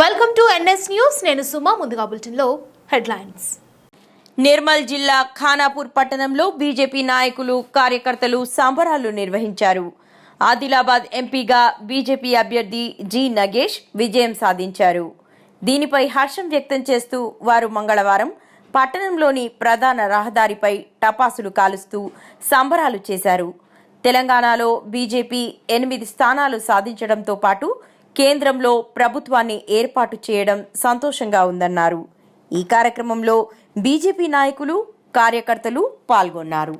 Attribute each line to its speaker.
Speaker 1: Welcome to NS news నేను సుమా. ముందుగా బులెటిన్లో హెడ్లైన్స్.
Speaker 2: నిర్మల్ జిల్లా ఖానాపూర్ పట్టణంలో బీజేపీ నాయకులు కార్యకర్తలు సంబరాలు నిర్వహించారు. ఆదిలాబాద్ ఎంపీగా బీజేపీ అభ్యర్థి జి నగేష్ విజయం సాధించారు. దీనిపై హర్షం వ్యక్తం చేస్తూ వారు మంగళవారం పట్టణంలోని ప్రధాన రహదారిపై టపాసులు కాలుస్తూ సంబరాలు చేశారు. తెలంగాణలో బీజేపీ ఎనిమిది స్థానాలు సాధించడంతో పాటు కేంద్రంలో ప్రభుత్వాన్ని ఏర్పాటు చేయడం సంతోషంగా ఉందన్నారు ఈ కార్యక్రమంలో బీజేపీ నాయకులు కార్యకర్తలు పాల్గొన్నారు